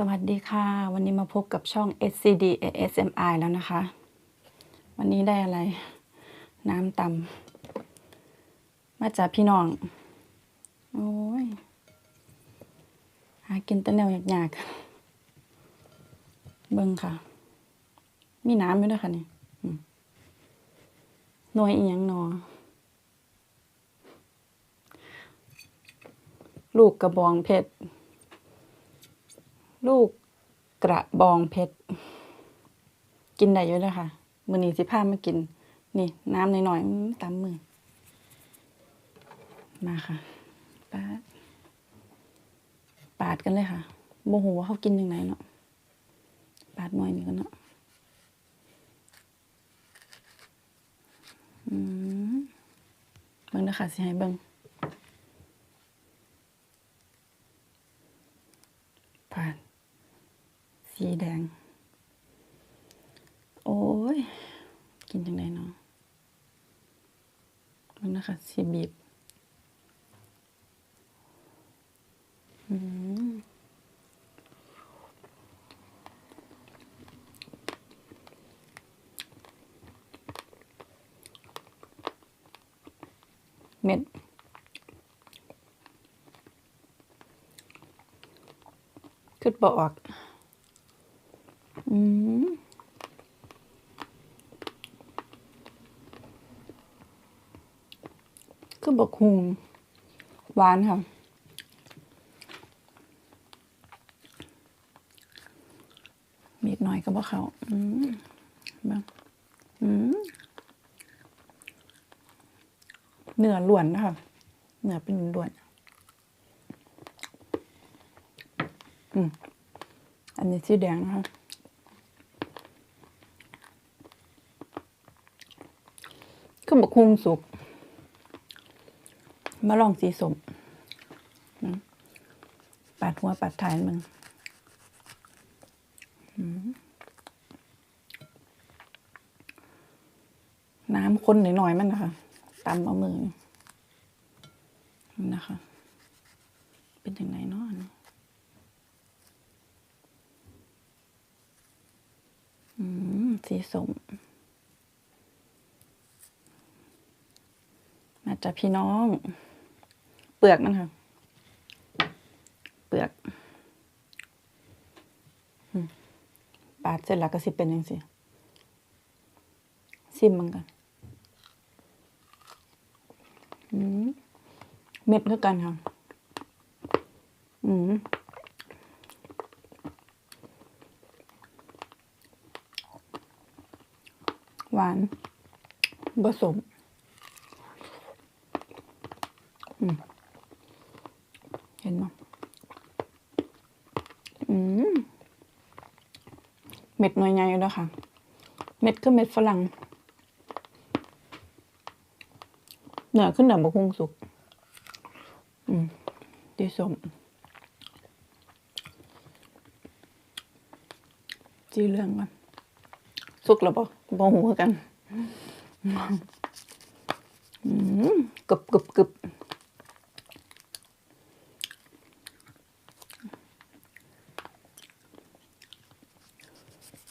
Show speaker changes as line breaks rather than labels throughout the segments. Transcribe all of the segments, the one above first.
สวัสดีค่ะ วันนี้มาพบกับช่อง SCD ASMI แล้วนะคะ วันนี้ได้อะไร น้ำตำมาจากพี่น้อง โอ้ย หากินต่แนวหยากๆ เบิ่งค่ะ มีน้ำอยู่ด้วยค่ะนี่หน่วยอีหยังหนอลูกกระบองเพชร ลูกกระบองเพชร กินได้อยู่เลยค่ะ มือนีสิพามากิน นี่ น้ำหน่อยๆตามมือ มาค่ะปาด ปาดกันเลยค่ะโมโหว่าเขากินยังไงเนาะ ปาดหน่อยนี่กันเนาะเบิ่งนะคะสิให้เบิ่งผ่าน สีแดง โอ้ย กินจังไดเนาะมันนะคะสีบีบอืมเม็ดขึ้นบออก อืมคือบกหุงหวานค่ะมีดหน่อยก็บอกเขาอืมเบิ่งอืมเนื้อล้วนนะคะเนื้อเป็นล้วนอืมอันนี้สีแดงนะคะ ก็บอกคุงสุก มาลองสีสมอืมปาดหัวปาดท้ายมันอืมน้ำข้นหน่อยๆมันนะคะตำเอามือนนะคะ เป็นยังไงเนาะสีส้มมา จากพี่น้อง เปลือกมันค่ะ เปลือกปาดเสร็จแล้วก็สิเป็นยังสิซิมมันกันเม็ดคือกันค่ะ อืมหวานผสมอืม เห็นไหมอืมเม็ดหน่วยใหญ่แล้วค่ะ เม็ดคือเม็ดฝรั่งเหนือขึ้นเหนือบกฮุงสุก อืมดีสมจีเรื่องมันสุกแล้วปะบอหูกันอืมกึบกรึบกรึบ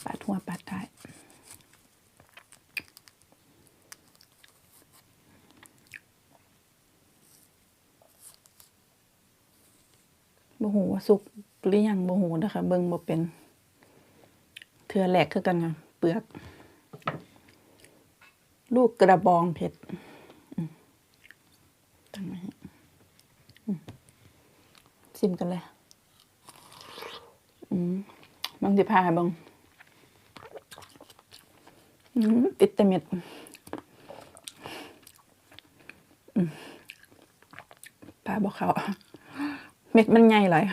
ปาดหัวปาดท้บ่หูว่าสุกหรือยังบ่หูนะคะเบิ่งบ่เป็นเทือแหลกคือกันค่ะเปลือก ลูกกระบองเพชรตั้งไว้ชิมกันเลย อืมบางทีพาให้เบาง ปิดแต่เม็ดปลาบอกเขาเม็ดมันใหญ่เลย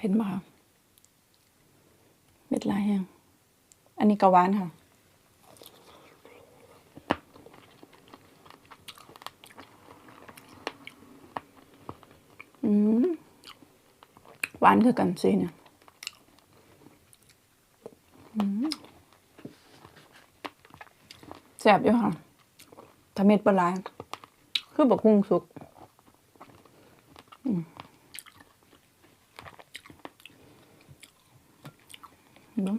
เห็นไหมคะเม็ดลายแห้งอันนี้กะวานค่ะอืม หวานคือกันสิเนี่ยอืมแซ่บอยู่ค่ะทำเม็ดปลาไหลคือคือบักฮุงสุกอืมเบิ่ง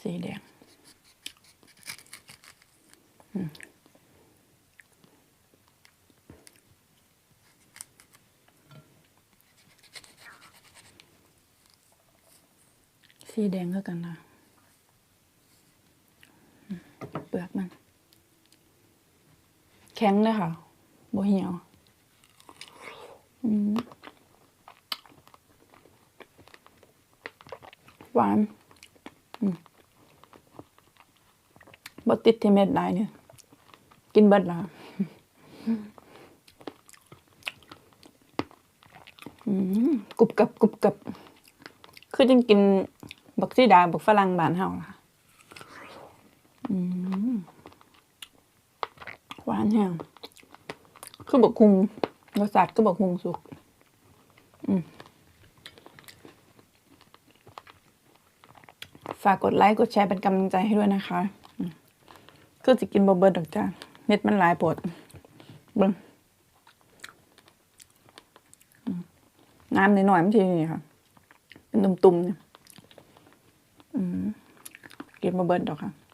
สีแดง สีแดงก็กันนะเปลือกมัน แข็งเลยค่ะบ่เหี่ยวอืมหวานบ่ติดที่เม็ดหลายเนี่ย กินเบิดละอืมกรุบกับกรุบกับ คือจังกิน บักซีดาบักฝรั่งบ้านเฮาล่ะอืมหวานแห้งคือบักคุงรสชาติก็บักคุงสุกอืมฝากกดไลค์ กดแชร์เป็นกำลังใจให้ด้วยนะคะอืมคือจะกินบ่เบิดดอกจ้าเม็ดมันหลายปวดบิ่งน้ำนิดหน่อยมันทีนี่ค่ะ เป็นตุ่มๆเนี่ย อืมกิ